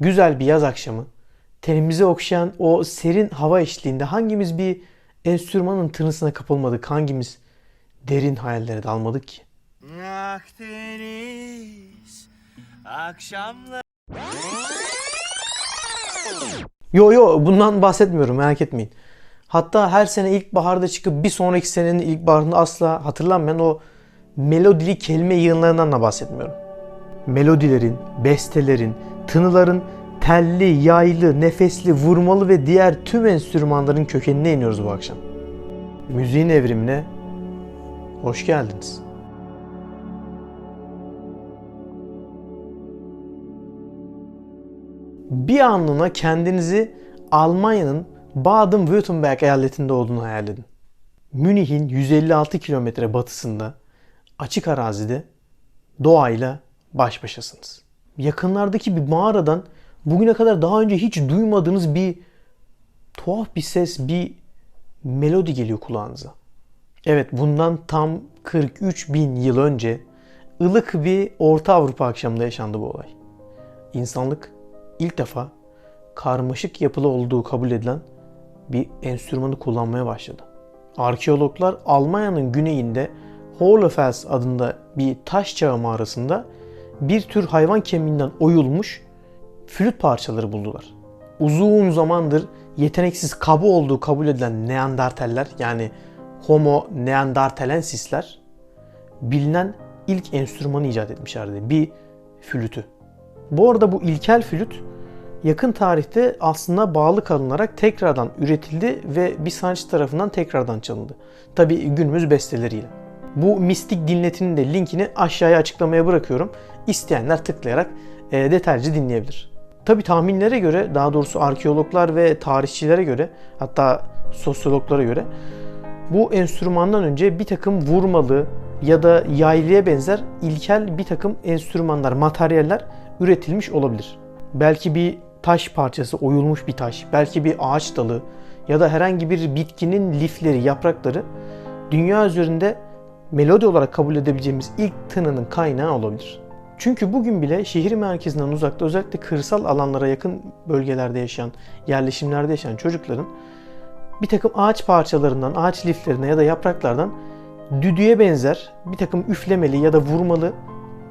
Güzel bir yaz akşamı, tenimizi okşayan o serin hava eşliğinde hangimiz bir enstrümanın tınısına kapılmadık, hangimiz derin hayallere dalmadık ki? Akdeniz akşamlar Yo yo bundan bahsetmiyorum merak etmeyin. Hatta her sene ilkbaharda çıkıp bir sonraki senenin ilkbaharında asla hatırlanmayan o melodili kelime yığınlarından da bahsetmiyorum. Melodilerin, bestelerin, tınıların telli, yaylı, nefesli, vurmalı ve diğer tüm enstrümanların kökenine iniyoruz bu akşam. Müziğin evrimine hoş geldiniz. Bir anlığına kendinizi Almanya'nın Baden-Württemberg eyaletinde olduğunu hayal edin. Münih'in 156 kilometre batısında açık arazide doğayla baş başasınız. Yakınlardaki bir mağaradan bugüne kadar daha önce hiç duymadığınız bir tuhaf bir ses, bir melodi geliyor kulağınıza. Evet bundan tam 43 bin yıl önce ılık bir Orta Avrupa akşamında yaşandı bu olay. İnsanlık ilk defa karmaşık yapılı olduğu kabul edilen bir enstrümanı kullanmaya başladı. Arkeologlar Almanya'nın güneyinde Hohlefels adında bir taş çağı mağarasında bir tür hayvan kemiğinden oyulmuş flüt parçaları buldular. Uzun zamandır yeteneksiz kaba olduğu kabul edilen Neandertaller yani Homo neanderthalensisler bilinen ilk enstrümanı icat etmişlerdi. Bir flütü. Bu arada bu ilkel flüt yakın tarihte aslında bağlı kalınarak tekrardan üretildi ve bir sanatçı tarafından tekrardan çalındı. Tabi günümüz besteleriyle. Bu mistik dinletinin de linkini aşağıya açıklamaya bırakıyorum. İsteyenler tıklayarak e, detaylıca dinleyebilir. Tabi tahminlere göre, daha doğrusu arkeologlar ve tarihçilere göre, hatta sosyologlara göre bu enstrümandan önce bir takım vurmalı ya da yaylıya benzer ilkel bir takım enstrümanlar, materyaller üretilmiş olabilir. Belki bir taş parçası, oyulmuş bir taş, belki bir ağaç dalı ya da herhangi bir bitkinin lifleri, yaprakları dünya üzerinde melodi olarak kabul edebileceğimiz ilk tınının kaynağı olabilir. Çünkü bugün bile şehir merkezinden uzakta özellikle kırsal alanlara yakın bölgelerde yaşayan, yerleşimlerde yaşayan çocukların bir takım ağaç parçalarından, ağaç liflerine ya da yapraklardan düdüğe benzer bir takım üflemeli ya da vurmalı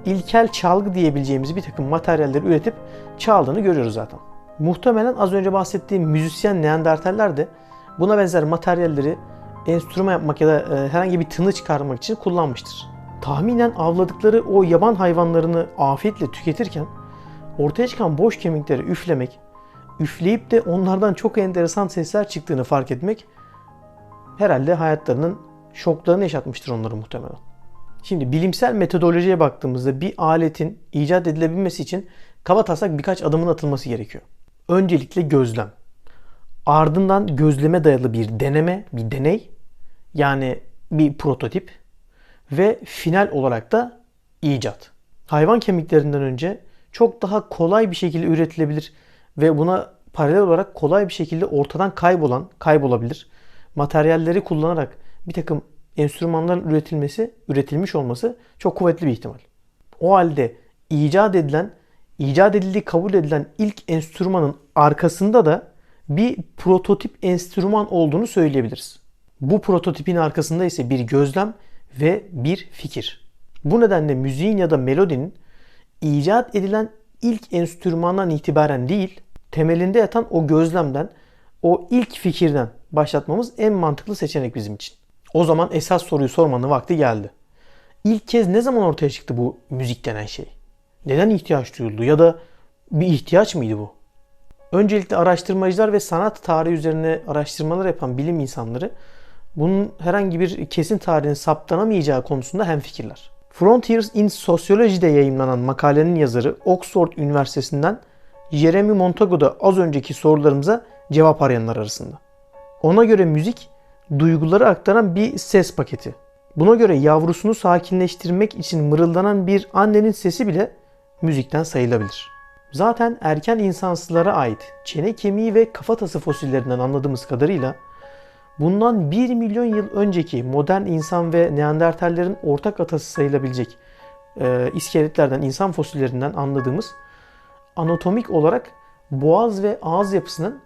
ilkel çalgı diyebileceğimiz bir takım materyaller üretip çaldığını görüyoruz zaten. Muhtemelen az önce bahsettiğim müzisyen Neandertaller de buna benzer materyalleri enstrüman yapmak ya da e, herhangi bir tını çıkarmak için kullanmıştır. Tahminen avladıkları o yaban hayvanlarını afiyetle tüketirken ortaya çıkan boş kemikleri üflemek, üfleyip de onlardan çok enteresan sesler çıktığını fark etmek herhalde hayatlarının şoklarını yaşatmıştır onları muhtemelen. Şimdi bilimsel metodolojiye baktığımızda bir aletin icat edilebilmesi için kaba taslak birkaç adımın atılması gerekiyor. Öncelikle gözlem. Ardından gözleme dayalı bir deneme, bir deney yani bir prototip ve final olarak da icat. Hayvan kemiklerinden önce çok daha kolay bir şekilde üretilebilir ve buna paralel olarak kolay bir şekilde ortadan kaybolan, kaybolabilir materyalleri kullanarak bir takım enstrümanların üretilmesi, üretilmiş olması çok kuvvetli bir ihtimal. O halde icat edilen, icat edildiği kabul edilen ilk enstrümanın arkasında da bir prototip enstrüman olduğunu söyleyebiliriz. Bu prototipin arkasında ise bir gözlem ve bir fikir. Bu nedenle müziğin ya da melodinin icat edilen ilk enstrümandan itibaren değil, temelinde yatan o gözlemden, o ilk fikirden başlatmamız en mantıklı seçenek bizim için. O zaman esas soruyu sormanın vakti geldi. İlk kez ne zaman ortaya çıktı bu müzik denen şey? Neden ihtiyaç duyuldu ya da bir ihtiyaç mıydı bu? Öncelikle araştırmacılar ve sanat tarihi üzerine araştırmalar yapan bilim insanları bunun herhangi bir kesin tarihin saptanamayacağı konusunda hemfikirler. Frontiers in Sociology'de yayınlanan makalenin yazarı Oxford Üniversitesi'nden Jeremy Montagu da az önceki sorularımıza cevap arayanlar arasında. Ona göre müzik duyguları aktaran bir ses paketi. Buna göre yavrusunu sakinleştirmek için mırıldanan bir annenin sesi bile müzikten sayılabilir. Zaten erken insansılara ait çene kemiği ve kafatası fosillerinden anladığımız kadarıyla bundan 1 milyon yıl önceki modern insan ve neandertallerin ortak atası sayılabilecek e, iskeletlerden, insan fosillerinden anladığımız anatomik olarak boğaz ve ağız yapısının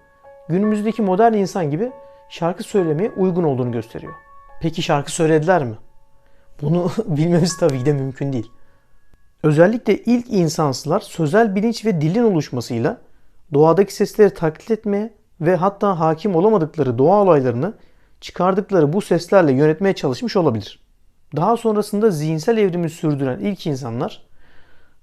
günümüzdeki modern insan gibi şarkı söylemeye uygun olduğunu gösteriyor. Peki şarkı söylediler mi? Bunu bilmemiz tabii ki de mümkün değil. Özellikle ilk insansılar sözel bilinç ve dilin oluşmasıyla doğadaki sesleri taklit etmeye ve hatta hakim olamadıkları doğa olaylarını çıkardıkları bu seslerle yönetmeye çalışmış olabilir. Daha sonrasında zihinsel evrimi sürdüren ilk insanlar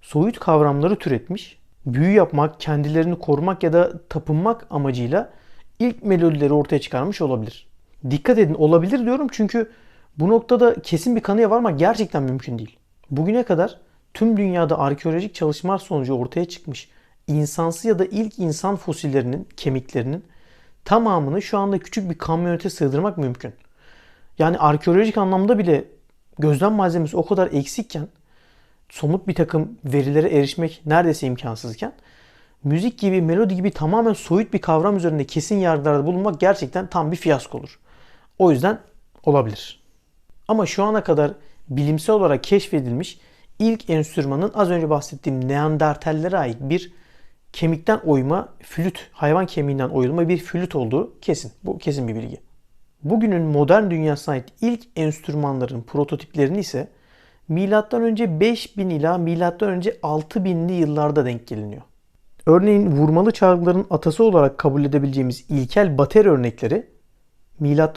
soyut kavramları türetmiş, büyü yapmak, kendilerini korumak ya da tapınmak amacıyla ilk melodileri ortaya çıkarmış olabilir. Dikkat edin olabilir diyorum çünkü bu noktada kesin bir kanıya varmak gerçekten mümkün değil. Bugüne kadar tüm dünyada arkeolojik çalışmalar sonucu ortaya çıkmış insansı ya da ilk insan fosillerinin, kemiklerinin tamamını şu anda küçük bir kamyonete sığdırmak mümkün. Yani arkeolojik anlamda bile gözlem malzemesi o kadar eksikken somut bir takım verilere erişmek neredeyse imkansızken müzik gibi, melodi gibi tamamen soyut bir kavram üzerinde kesin yargılarda bulunmak gerçekten tam bir fiyasko olur. O yüzden olabilir. Ama şu ana kadar bilimsel olarak keşfedilmiş ilk enstrümanın az önce bahsettiğim Neandertallere ait bir kemikten oyma flüt, hayvan kemiğinden oyulma bir flüt olduğu kesin. Bu kesin bir bilgi. Bugünün modern dünyasına ait ilk enstrümanların prototiplerini ise önce 5000 ila önce 6000'li yıllarda denk geliniyor. Örneğin vurmalı çalgıların atası olarak kabul edebileceğimiz ilkel bater örnekleri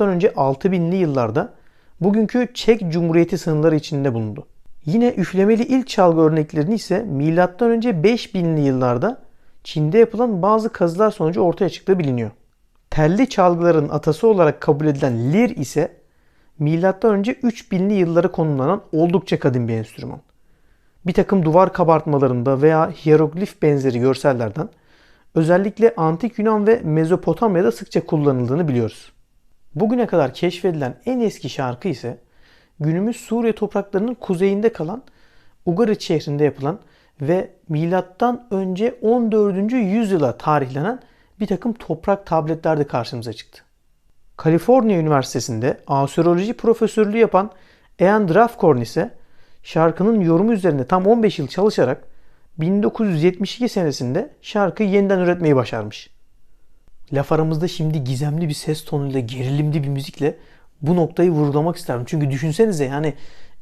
önce 6000'li yıllarda bugünkü Çek Cumhuriyeti sınırları içinde bulundu. Yine üflemeli ilk çalgı örneklerini ise önce 5000'li yıllarda Çin'de yapılan bazı kazılar sonucu ortaya çıktığı biliniyor. Telli çalgıların atası olarak kabul edilen lir ise önce 3000'li yıllara konumlanan oldukça kadim bir enstrüman. Bir takım duvar kabartmalarında veya hieroglif benzeri görsellerden özellikle antik Yunan ve Mezopotamya'da sıkça kullanıldığını biliyoruz. Bugüne kadar keşfedilen en eski şarkı ise günümüz Suriye topraklarının kuzeyinde kalan Ugarit şehrinde yapılan ve milattan önce 14. yüzyıla tarihlenen bir takım toprak tabletlerde karşımıza çıktı. Kaliforniya Üniversitesi'nde astroloji profesörlüğü yapan Ian Drafcorn ise şarkının yorumu üzerine tam 15 yıl çalışarak 1972 senesinde şarkıyı yeniden üretmeyi başarmış. Laf aramızda şimdi gizemli bir ses tonuyla, gerilimli bir müzikle bu noktayı vurgulamak isterim. Çünkü düşünsenize yani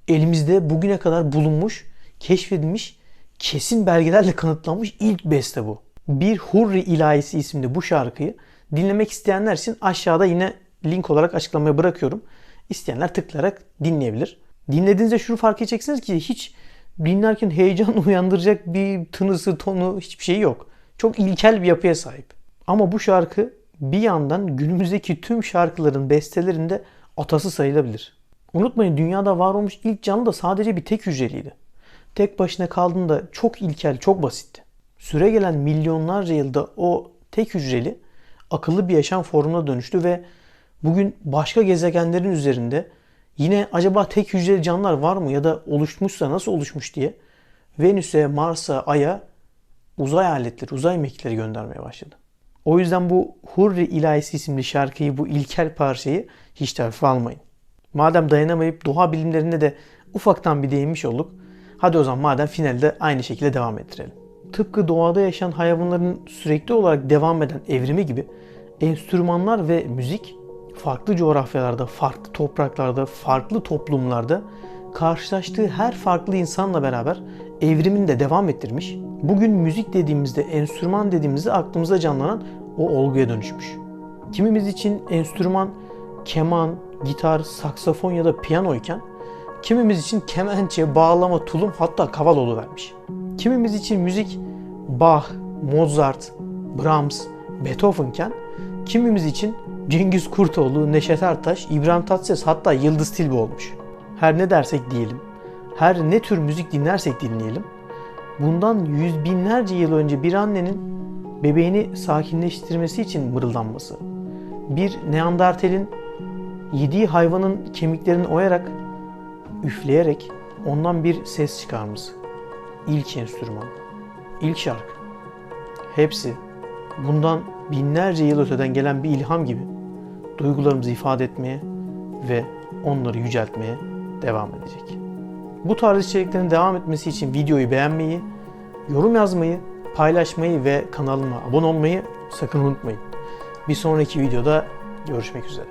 elimizde bugüne kadar bulunmuş, keşfedilmiş, kesin belgelerle kanıtlanmış ilk beste bu. Bir Hurri İlahisi isimli bu şarkıyı dinlemek isteyenler için aşağıda yine link olarak açıklamaya bırakıyorum. İsteyenler tıklayarak dinleyebilir. Dinlediğinizde şunu fark edeceksiniz ki hiç dinlerken heyecan uyandıracak bir tınısı, tonu hiçbir şey yok. Çok ilkel bir yapıya sahip. Ama bu şarkı bir yandan günümüzdeki tüm şarkıların bestelerinde atası sayılabilir. Unutmayın dünyada var olmuş ilk canlı da sadece bir tek hücreliydi. Tek başına kaldığında çok ilkel, çok basitti. Süre gelen milyonlarca yılda o tek hücreli akıllı bir yaşam formuna dönüştü ve bugün başka gezegenlerin üzerinde yine acaba tek hücreli canlılar var mı ya da oluşmuşsa nasıl oluşmuş diye Venüs'e, Mars'a, Ay'a uzay aletleri, uzay mekiğleri göndermeye başladı. O yüzden bu Hurri İlahisi isimli şarkıyı, bu ilkel parçayı hiç terfi almayın. Madem dayanamayıp doğa bilimlerine de ufaktan bir değinmiş olduk. Hadi o zaman madem finalde aynı şekilde devam ettirelim. Tıpkı doğada yaşayan hayvanların sürekli olarak devam eden evrimi gibi enstrümanlar ve müzik farklı coğrafyalarda, farklı topraklarda, farklı toplumlarda karşılaştığı her farklı insanla beraber evrimini de devam ettirmiş. Bugün müzik dediğimizde, enstrüman dediğimizde aklımıza canlanan o olguya dönüşmüş. Kimimiz için enstrüman keman, gitar, saksafon ya da piyano iken kimimiz için kemençe, bağlama, tulum hatta kaval vermiş. Kimimiz için müzik Bach, Mozart, Brahms, Beethoven iken kimimiz için Cengiz Kurtoğlu, Neşet Ertaş, İbrahim Tatlıses hatta Yıldız Tilbe olmuş. Her ne dersek diyelim, her ne tür müzik dinlersek dinleyelim, bundan yüz binlerce yıl önce bir annenin bebeğini sakinleştirmesi için mırıldanması, bir Neandertal'in yediği hayvanın kemiklerini oyarak, üfleyerek ondan bir ses çıkarması. İlk enstrüman, ilk şarkı. Hepsi bundan binlerce yıl öteden gelen bir ilham gibi duygularımızı ifade etmeye ve onları yüceltmeye devam edecek. Bu tarz içeriklerin devam etmesi için videoyu beğenmeyi, yorum yazmayı paylaşmayı ve kanalıma abone olmayı sakın unutmayın. Bir sonraki videoda görüşmek üzere.